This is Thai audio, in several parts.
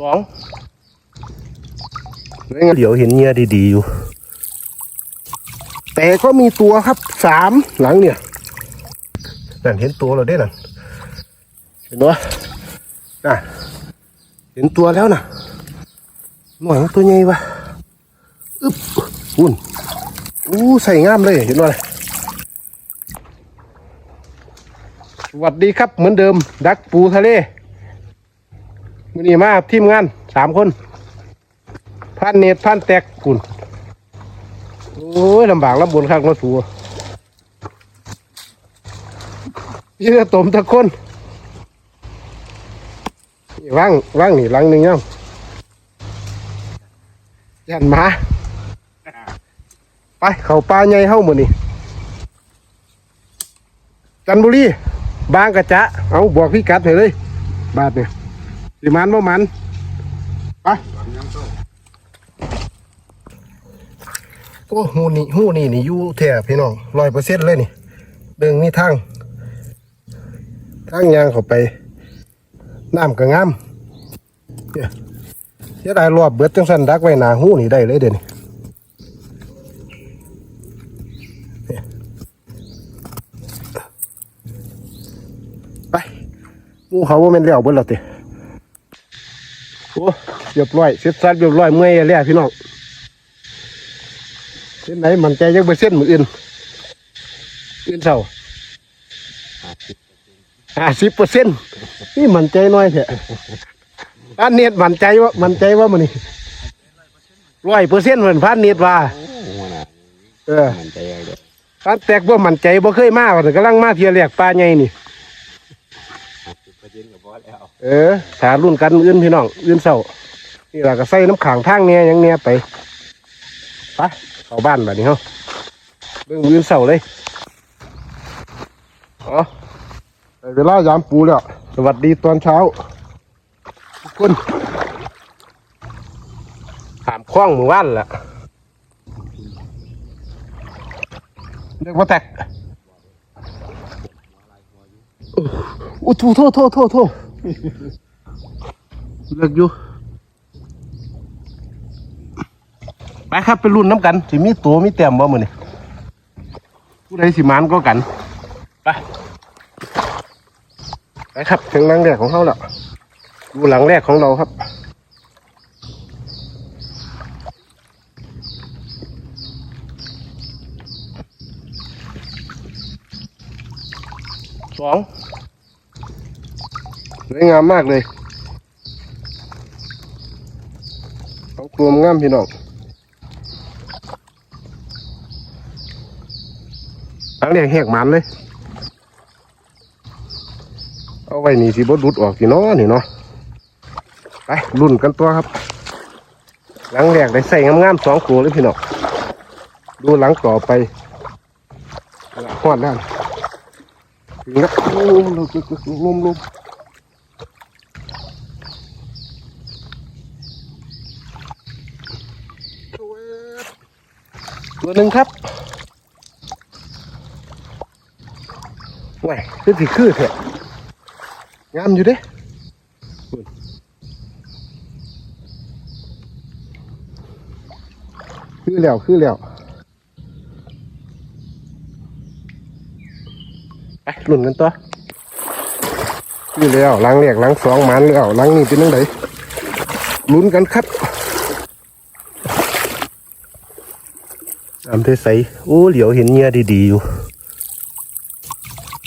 สองเดี๋ยวเห็นเงียดีๆอยู่ แต่ก็มีตัวครับสามหลังเนี่ยนั่นเห็นตัวเราได้นั่นเห็นไหมน่ะเห็นตัวแล้วน่ะหน่อยตัวใหญ่ปะอึ๊บอุ่นอู้ใส่งามเลยเห็นไหมสวัสดีครับเหมือนเดิม ดักปูทะเล วันนี้มาทีมงานสามคนพันเนตรพันแตกคุณโอ้ยลำบากลำบนข้างรถสูพี่จะตมตะคนนี่ว่างว่างนี่หลังหนึ่งยังยันมา ไปเขาป่าใหญ่เข้าหมดนี่จันบุรีบางกระจะเอาบอกพี่กัดเลยบาทเนี่ย สิมันบ่มันไปโอ้หูนี่หูนี่นี่อยู่แถบพี่น้องร้อยเปอร์เซ็นต์เลยนี่เดิงนี่ทางทางยางเข้าไปน้ำก็งามเนี่ยเสียดายรอบเบิดจังสันดักไว้หนาหูนี่ได้เลยเดี๋ยวนี่ไปหมูเขาว่าเป็นเลี้ยวเบิดแล้วติโอ้เรียบร้อยเสร็จสัดเรียบร้อยเมื่อยแล้วพี่น้องเส้นไหนมันใจยังไปเส้นมืออื่นอื่นเศร้าห้าสิบเปอร์เซ็นต์นี่มันใจน้อยเถอะพันเนียดมันใจว่ามันใจว่ามันนี่ร้อยเปอร์เซ็นต์เหมือนพันเนียดว่าเออมันใจเลยพันแตกว่ามันใจบ่เคยมาว่าแต่กำลังมาเที่ยวแรกปลาใหญ่นี่ เออถารุ่นกันอื่นพี่น้องอื่นเศร้านี่ล่ะก็ใส่น้ำขังทางเนี้ยยังเนี้ยไปไปเข้าบ้านแบบนี้เฮาเบิ่งอื่นเศร้าเลยอ๋อเวลายามปูแล้วสวัสดีตอนเช้าทุกคนถามคล้องหมือว่านล่ะเรียกว่าแตกอู้โทษโทษโทษโทษโทษ เลิกอยู่ ไปครับไปรุ่นน้ำกันสิมีตัวมีเต็มบ่มือนี่ผู้ใดสิมานก็กัน ไป ไปครับถึงหลังแรกของเขาแล้วดูหลังแรกของเราครับสอง สวยงามมากเลยเขากลมงามพี่น้องตั้งเรียกแหกมันเลย เอาไว้นี่สิบดรุดออกสิเนาะนี่เนาะไปรุ่นกันตัวครับ หลังแรกได้ใส่งามๆสองตัวเลยพี่น้องดูหลังต่อไปหอดด้านถึงแล้วโอ้ลมลมลม ตัวหนึ่งครับแหวคือสิคือเถอะงามอยู่เด้คือแล้วคือแล้วไปหลุนกันตัวคือแล้วหลังแรกหลังสองมันแล้วหลังนี้เป็นยังไงลุ้นกันครับ น้ำใสๆโอ้เหลียวเห็นเงียดีๆอยู่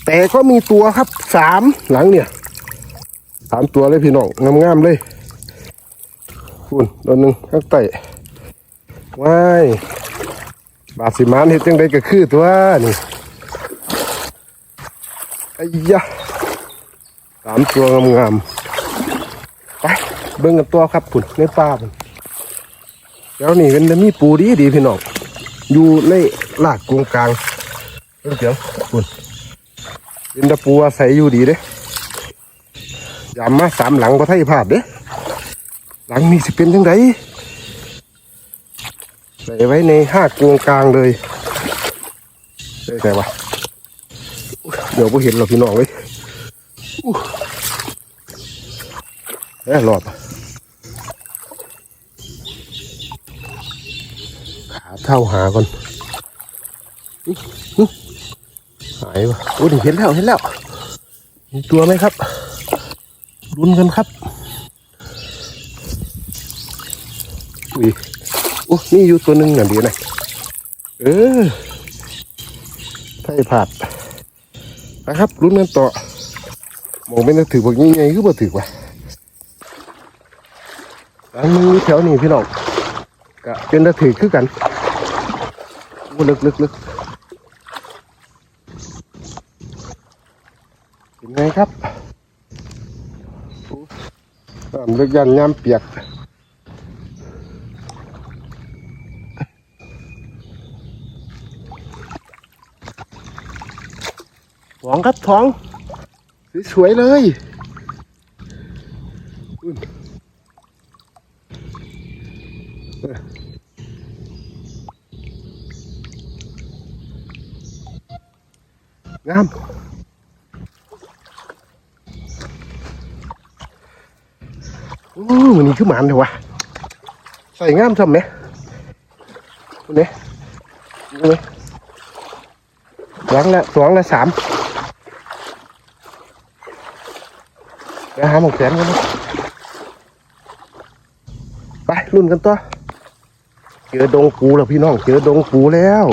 แต่ก็มีตัวครับสามหลังเนี่ยสามตัวเลยพี่น้องงามๆเลยคุณตัวหนึ่งข้างใต้ว้ายบาดสิมานเห็ดจังไดก็คือตัวนี่ไอ้ยะสามตัวงามๆไปเบิ่งกันตัวครับคุณในป่าพุ่นแล้วนี่เป็นมีปูดีดีพี่น้อง อยู่ในลากกงกลางเรื่องเสียงคุณเป็นตะปูอาศัยอยู่ดีเด้ยามมาสามหลังก็ไทยพลาดเด้หลังนี้สิเป็นยังไงใส่ไว้ในห้ากงกลางเลยได้แต่ว่าเดี๋ยวพอเห็นเราพี่น้องเลยเอ้ยหลอด เข้าหาก่อนหายวะโอ้ยเห็นแล้วเห็นแล้วมีตัวไหมครับลุ้นกันครับอุ้ยโอ้นี่อยู่ตัวหนึ่งน่ะดีนะเออไทยผาดนะครับลุ้นกันต่อมองไม่น่าถือบอกยังไงคือบ่ถือว่ะหลังมือแถวนี้พี่น้องก็เป็นตะถือคือกัน ลึกลึกลึกเป็นไงครับโอ้น้ำลึกยันย่ำเปียกท้องครับท้อง สวยๆเลย งามโอ้มันนี่คือหมานเลยวะใส่งามทำไหมนี่นี่ไหมหลังละสองละสามเดี๋ยวหาหมกแสนกันนะไปรุ่นกันต่อเจอดงปูแล้วพี่น้อง เจอดงปูแล้ว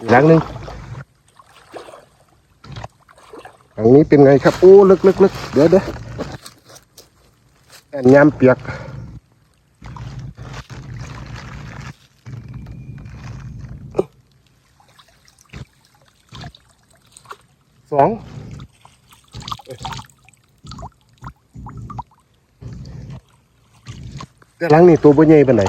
อีกหลังหนึ่งหลั งนี้เป็นไงครับ โอ้ลึกลึกลึกเดี๋ยวเดี๋ยวแอนยามเปียก สองแต่หลังนี่ตัวบ่ใหญ่ปานไหน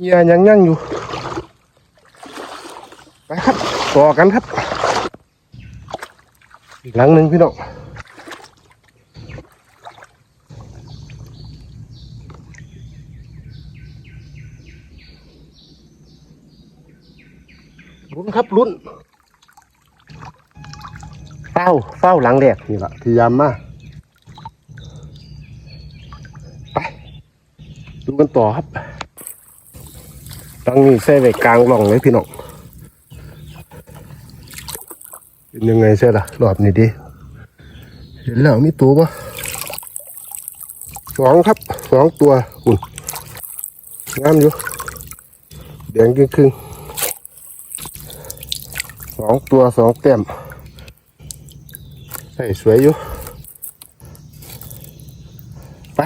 เยื่อยังยังอยู่ ต่อกันครับ อีกหลังหนึ่งพี่น้องลุ้นครับลุ้นเฝ้าเฝ้าหลังแดกนี่แหละที่ยามมาไปดูกันต่อครับตั้งนี้ใส่ไว้กลางร่องเลยพี่น้อง เป็นยังไงใช่ล่ะรอบนี้ดิเห็นแล้วมีตัวปะสองครับสองตัวอุ่นงามอยู่แดงครึ่งๆสองตัวสองแต้มใส่สวยอยู่ไป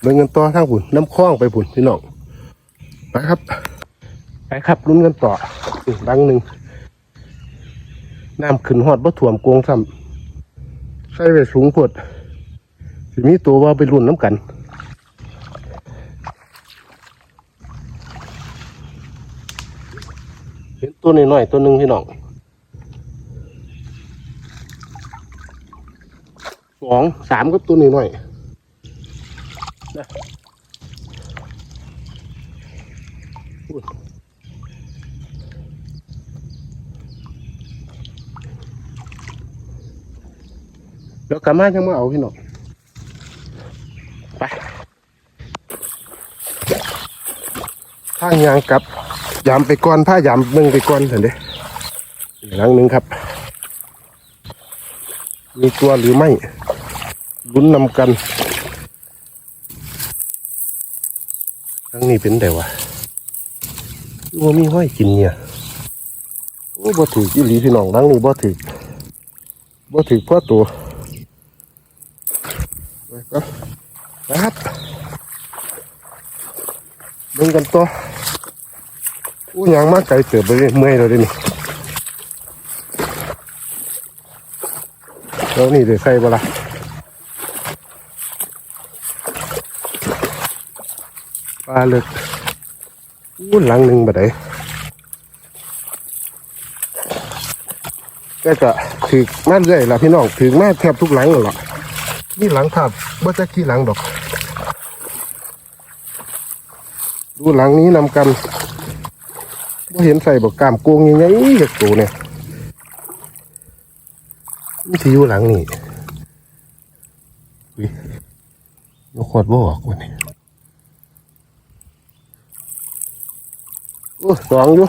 เดินกันต่อทางบุญน้ำคล้องไปบุญพี่น้องไปครับไปครับลุ้นกันต่ออีกดังหนึ่ง น้ำขึ้นหอดบ่ถ่วมกงซ้ำใส่ไปสูงพดสิมีตัวว่าไปรุ่นน้ำกันเห็นตัวน้อยๆตัวหนึ่งพี่น้องสองสามก็ตัวนี้หน่อยน แล้วกลับมาจังมาเอาพี่น้องไปทางยางกลับยามไปก่อนผ้ายามมึงไปก่อนเถอะเด้อีกหลังหนึ่งครับ มีตัวหรือไม่ลุ้นนำกันทั้งนี้เป็นแต่วะว่ามีห้อยกินเนี่ยโอ้บ่ถือกี่หลีพี่น้องทั้งนี้บ่ถือบ่ถือพ่อตัว ไปก็นะครับเบิ่งกันต่ออู้ยางมากไกลเติบไปเมื่อยแล้วเดินี่แล้วนี่เดี๋ยวใส่บ่ละปลาเลึกอู้หลังหนึ่งบ่ได้ก็จะถือมาเรื่อยละพี่น้องถือมาแทบทุกหลังเลยล่ะ นี่หลังภาพบ่จะกี่หลังดอก ดูหลังนี้นำกันบ่เห็นใส่บอกกามโกงยังไงจากตัวเนี่ยนี่ที่อยู่หลังนี่อุ๊ยยกขวดบ่ออกวันนี้โอ้สองอยู่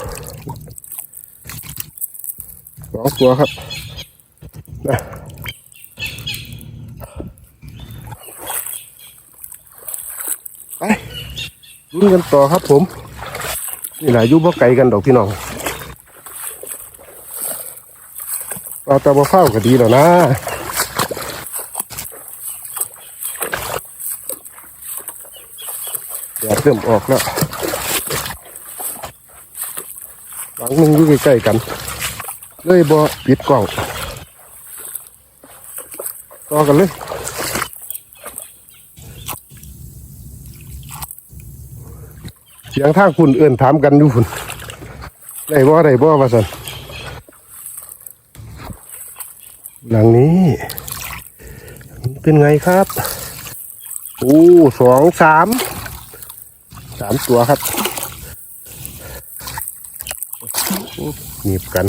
สองตัวครับนะไป ลุ้นกันต่อครับผม นี่แหละยุบบ่ไกลกันดอกพี่น้องเอาตะบ่เข้าก็ดีแล้วนะแดดเริ่มออกแล้วหลังหนึงอยู่ใกล้ๆกัน เลยบ่ปิดกล้องต่อกันเลย สียงทางคุณเอื่นถามกันอยู่คุณได้บ่ได้บ่ว่าสันหลังนี้เป็นไงครับ โอ้สองสามสามตัวครับหนีบกัน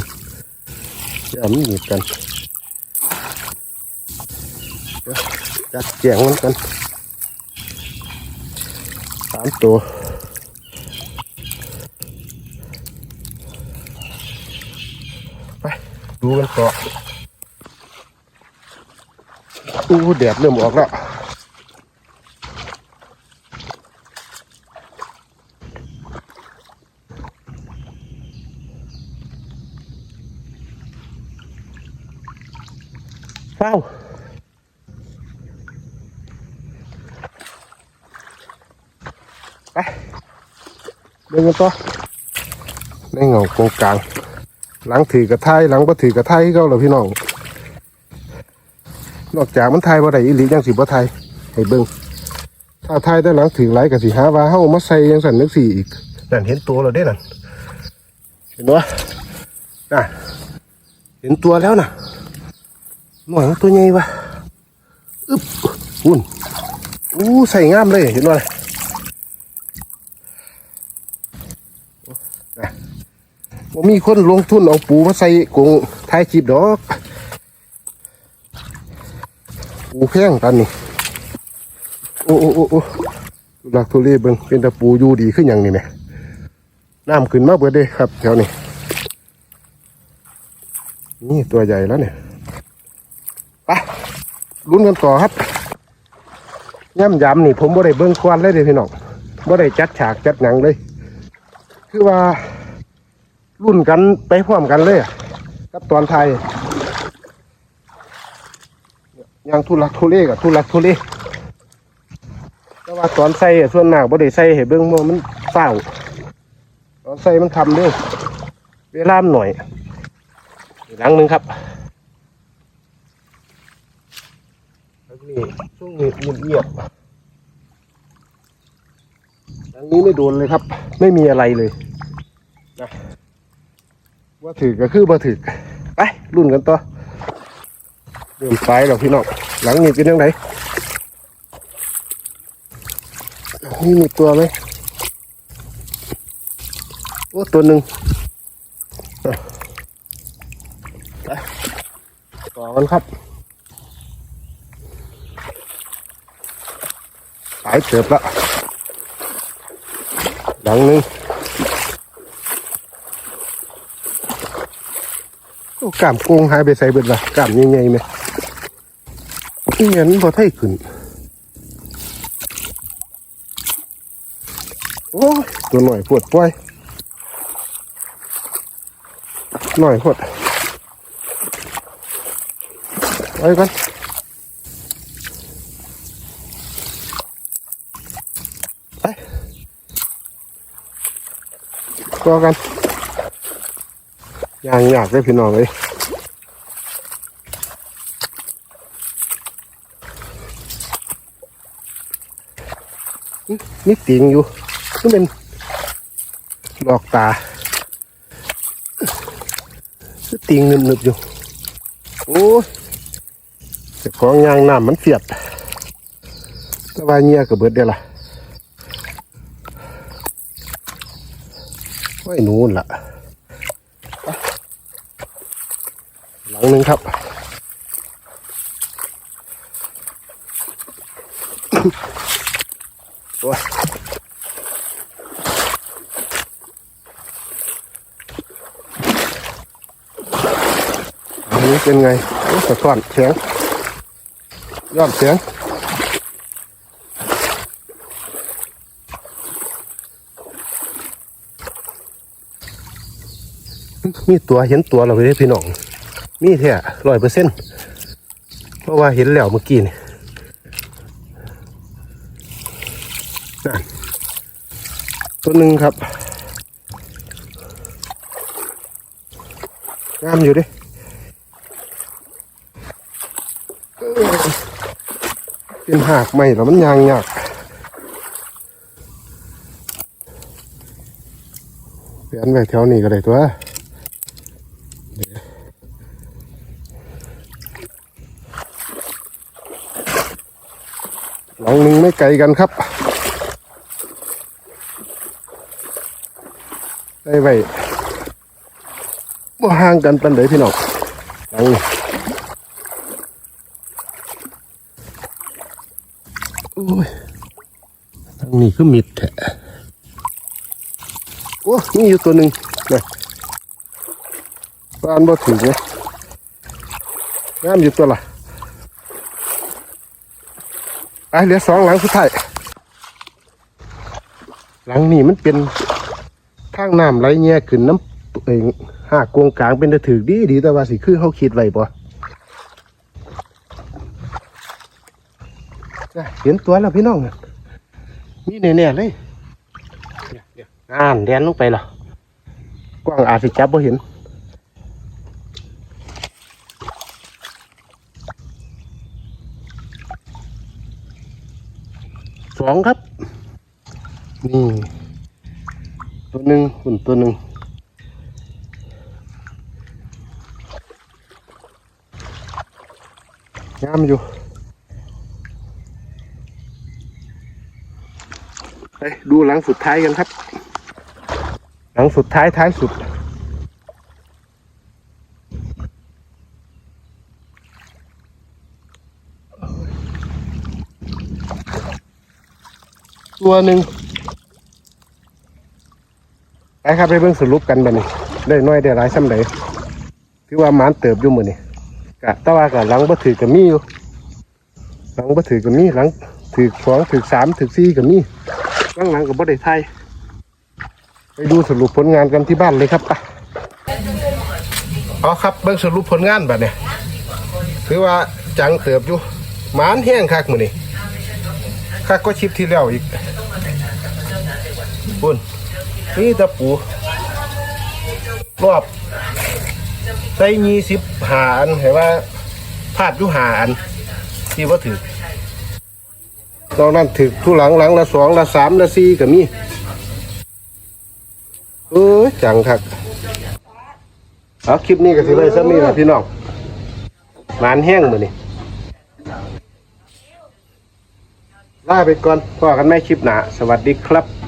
ย่ำหนีบกันจัดแจงมันกันสามตัว ไป ดูกันต่ออู้แดดเริ่มออกแล้วเฝ้าไปเดินกันต่อในเงาโครงกลาง หลังถือกระไทยหลังบ่ถือกระไทยก็เรอพี่น้อง นอกจากมันไทยบ่ได้อีหลียังสิบ่ไทยให้เบิ่งถ้าไทยแต่หลังถือไหลก็สิหาว่าเฮามาใส่ยังสั่นนึกสีอีกนั่นเห็นตัวแล้วเด้นั่นเห็นบ่น่ะเห็นตัวแล้วน่ะหน่อยตัวใหญ่วะอึ๊บอุ่นอู้ใส่งามเลยเห็นไหม่มีคนลงทุนเอาปูมาใส่กงท้ายจีบดอก ปูแพงตันนี่ โอ้โอ้โอ้โอ้ทุลักทุเลเบิ่งเป็นตะปูอยู่ดีขึ้นอย่างนี้ไหมน้ำขึ้นมาเบิดเลยครับแถวนี้ นี่ตัวใหญ่แล้วเนี่ยไปลุ้นกันต่อครับย่ำยำนี่ผมบ่ได้เบิ้งควันเลยเด้พี่น้องบ่ได้จัดฉากจัดหนังเลย คือว่า รุ่นกันไปพร้อมกันเลยกับตอนไทยยังทุลักทุเลกับทุลักทุเลแต่ว่าตอนใส่ส่วนมากบ่ได้ใส่ให้เบิ้องว่ามันเศร้าตอนใส่มันทำเด้อเวลามหน่อยอีกหลังหนึ่งครับนี่ช่วงนี้เงียบเงียบๆอันนี้ไม่โดนเลยครับ ไม่มีอะไรเลยนะ ว่าถือก็คือว่าถือไปรุ่นกันต่อเริ่มไปแล้วพี่น้องหลังนี้เป็นยังไงหลังนี้มีตัวไหมโอ้ตัวหนึ่งไปต่อกันครับหายเติบละหลังนึงโอ้ กามโกงหายไปใส่เบิดละกามใหญ่ๆไหมนี่เงี้ยมันพอไทยขึ้น โอ้ตัวหน่อยปวดป่วยหน่อยปวดไปกันก็กัน ยางอยากได้พี่น้องเลยอื้อมีติงอยู่นี่เป็นดอกตาติงนึบๆอยู่ โอ้ยแต่ของยางน้ำมันเสียบแต่ว่าเงียกับเบิดเดียวล่ะไว้นู่นล่ะ ห ลังหนึ่งครับอ้ยอันนี้เป็นไงสะท้อนแข็งยอดเสียงมีตัวเห็นตัวเราไปได้พี่น้อง มีแท้ร้อยเปอร์เซ็นต์เพราะว่าเห็นแล้วเมื่อกี้นี่นั่นตัวหนึ่งครับงามอยู่ดิเป็นหากใหม่แล้วมันยางยากเปลี่ยนไปแถวนี้ก็ได้ตัว หลังหนึ่ง ไม่ไกลกันครับ ได้ไว้บ่ห่างกันปันไดพี่น้องหลังโอ้ยหลังนี้คือมิดแท้โอ้มีอยู่ตัวหนึ่งนะบ้านบ่ถึงนะงามอยู่ตัวละ อะเหลือสองหลังสุดท้ายหลังนี้มันเป็นข้างน้ำไหลแย่ขึ้นน้ำเองหากกวงกลางเป็นตะถือดีดีแต่ว่าสิคือเขาคิดไว้ป่เห็นตัวแล้วพี่น้องมีแน่ๆเลยอ่านแดนลงไปหรอกว้างอาจสิจับบ่เห็น สองครับ นี่ ตัวหนึ่งหุ่นตัวหนึ่งงามอยู่ไปดูหลังสุดท้ายกันครับ หลังสุดท้ายท้ายสุด ตัวหนึ่งไปครับไปเบิ่งสรุปกันบัดนี้ ได้น้อยได้หลายซ้ำใดถือว่ามานเติบอยู่มือนี้กะต่ว่าก็หลังบ่ถือก็มีอยู่หลังบ่ถือก็มีหลังถือสองถือสามถือสี่ก็มีหลังหลังก็บ่ได้ทยไปดูสรุปผลงานกันที่บ้านเลยครับไปเอาครับเบิ่งสรุปผลงานบัดนี้ถือว่าจังเติบอยู่มานแห้งคักมือนี้ ข้าก็ชิปที่แล้วอีกบุญนี่ตะปู รอบใส่ยี่สิบหาอันเห็นว่าพลาดอยู่หาอัน ที่ว่าถือตอนนั้นถือทุหลังหลังละสองละสามละสี่ก็มีเอ้ยจังคักเอาคลิปนี้ก็สิเลยซ้ำนี่ละพี่น้องหมานแห้งมือนี่ ลาไปก่อนพอกันไม่คลิปหนาสวัสดีครับ